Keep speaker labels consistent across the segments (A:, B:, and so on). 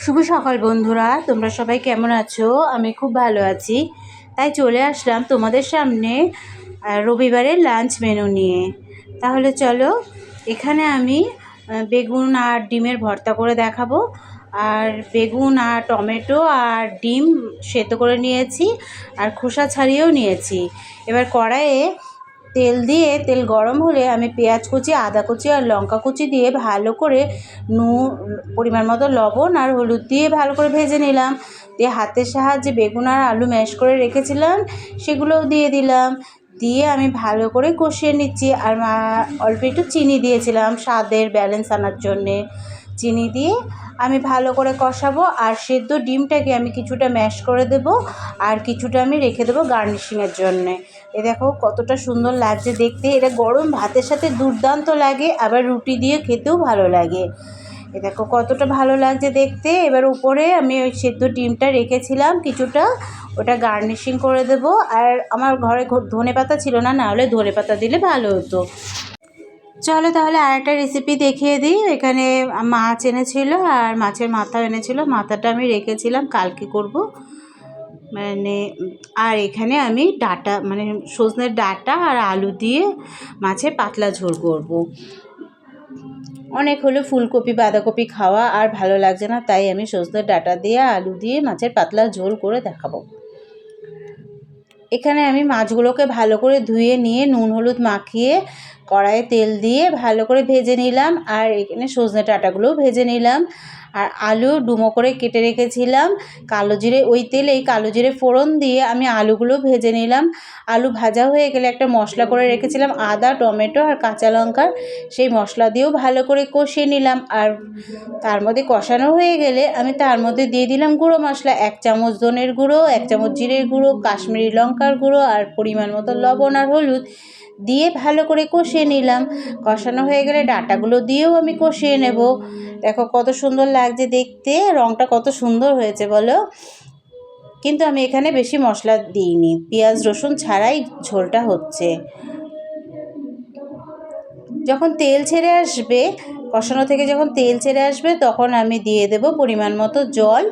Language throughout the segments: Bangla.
A: শুভ সকাল বন্ধুরা, তোমরা সবাই কেমন আছো? আমি খুব ভালো আছি। তাই চলে আসলাম তোমাদের সামনে রবিবারের লাঞ্চ মেনু নিয়ে। তাহলে চলো, এখানে আমি বেগুন আর ডিমের ভর্তা করে দেখাবো। আর বেগুন আর টমেটো আর ডিম সেদ্ধ করে নিয়েছি, আর খোসা ছাড়িয়েও নিয়েছি। এবার কড়াইয়ে তেল দিয়ে, তেল গরম হলে আমি পেঁয়াজ কুচি, আদা কুচি আর লঙ্কা কুচি দিয়ে ভালো করে নুন পরিমাণ মতো লবণ আর হলুদ দিয়ে ভালো করে ভেজে নিলাম। দিয়ে হাতের সাহায্যে বেগুন আর আলু ম্যাশ করে রেখেছিলাম, সেগুলোও দিয়ে দিলাম। দিয়ে আমি ভালো করে কষিয়ে নিচ্ছি আর অল্প একটু চিনি দিয়েছিলাম স্বাদের ব্যালেন্স আনার জন্যে। চিনি দিয়ে আমি ভালো করে কষাবো আর সেদ্ধ ডিমটাকে আমি কিছুটা ম্যাশ করে দেব আর কিছুটা আমি রেখে দেবো গার্নিশিংয়ের জন্যে। এ দেখো কতটা সুন্দর লাগছে দেখতে। এটা গরম ভাতের সাথে দুর্দান্ত লাগে, আবার রুটি দিয়ে খেতেও ভালো লাগে। এ দেখো কতটা ভালো লাগছে দেখতে। এবার উপরে আমি ওই সেদ্ধ ডিমটা রেখেছিলাম কিছুটা, ওটা গার্নিশিং করে দেব। আর আমার ঘরে ধনে পাতা ছিল না নাহলে ধনে পাতা দিলে ভালো হতো। চলো তাহলে আর একটা রেসিপি দেখিয়ে দিই। এখানে মাছ এনেছিল আর মাছের মাথা এনেছিল। মাথাটা আমি রেখেছিলাম, কালকে করব। মানে আর এখানে আমি ডাটা মানে সজনের ডাটা আর আলু দিয়ে মাছের পাতলা ঝোল করব। অনেক হলো ফুলকপি, বাঁধাকপি খাওয়া আর ভালো লাগছে না, তাই আমি সজনের ডাটা দিয়ে আলু দিয়ে মাছের পাতলা ঝোল করে দেখাবো। এখানে আমি মাছগুলোকে ভালো করে ধুয়ে নিয়ে নুন, হলুদ মাখিয়ে কড়াইয়ে তেল দিয়ে ভালো করে ভেজে নিলাম। আর এখানে সজনে ডাঁটাগুলোও ভেজে নিলাম। আর আলু ডুমো করে কেটে রেখেছিলাম। কালো জিরে, ওই তেলেই কালো জিরে ফোড়ন দিয়ে আমি আলুগুলো ভেজে নিলাম। আলু ভাজা হয়ে গেলে একটা মশলা করে রেখেছিলাম, আদা, টমেটো আর কাঁচা লঙ্কার সেই মশলা দিয়েও ভালো করে কষিয়ে নিলাম। আর তার মধ্যে কষানো হয়ে গেলে আমি তার মধ্যে দিয়ে দিলাম গুঁড়ো মশলা। এক চামচ ধনের গুঁড়ো, এক চামচ জিরের গুঁড়ো, কাশ্মীরি লঙ্কার গুঁড়ো আর পরিমাণ মতো লবণ আর হলুদ। দিয়ে ভালো করে কষিয়ে নিলাম। কষানো হয়ে গেলে ডাটাগুলো দিয়েও আমি কষিয়ে নেব। দেখো কত সুন্দর লাগছে দেখতে রঙটা কত সুন্দর হয়েছে বলো। কিন্তু আমি এখানে বেশি মশলা দিইনি, পেঁয়াজ, রসুন ছাড়াই ঝোলটা হচ্ছে। যখন তেল ছেড়ে আসবে, কষানো থেকে যখন তেল ছেড়ে আসবে, তখন আমি দিয়ে দেব পরিমাণ মতো জল।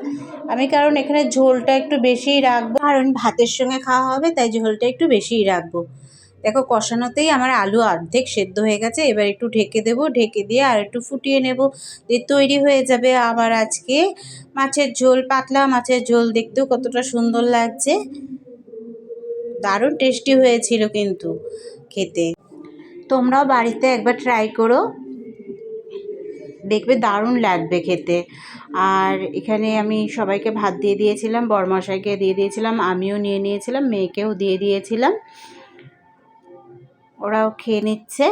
A: আমি কারণ এখানে ঝোলটা একটু বেশিই রাখব। কারণ ভাতের সঙ্গে খাওয়া হবে, তাই ঝোলটা একটু বেশিই রাখব। দেখো কষানোতেই আমার আলু অর্ধেক সেদ্ধ হয়ে গেছে, এবার একটু ঢেকে দেবো, ঢেকে দিয়ে আর একটু ফুটিয়ে নেব। দিয়ে তৈরি হয়ে যাবে আবার আজকে, মাছের ঝোল, পাতলা মাছের ঝোল দেখতেও কতটা সুন্দর লাগছে। দারুণ টেস্টি হয়েছিল কিন্তু খেতে। তোমরাও বাড়িতে একবার ট্রাই করো। দেখবে দারুণ লাগবে খেতে। আর এখানে আমি সবাইকে ভাত দিয়ে দিয়েছিলাম বরমশাইকে দিয়ে দিয়েছিলাম, আমিও নিয়ে নিয়েছিলাম, মেয়েকেও দিয়ে দিয়েছিলাম। ওরাও খেয়ে নিচ্ছে।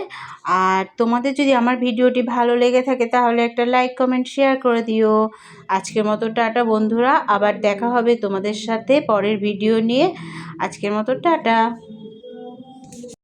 A: আর তোমাদের যদি আমার ভিডিওটি ভালো লেগে থাকে তাহলে একটা লাইক কমেন্ট শেয়ার করে দিও। আজকের মতো টাটা বন্ধুরা, আবার দেখা হবে তোমাদের সাথে পরের ভিডিও নিয়ে। আজকের মতো টাটা।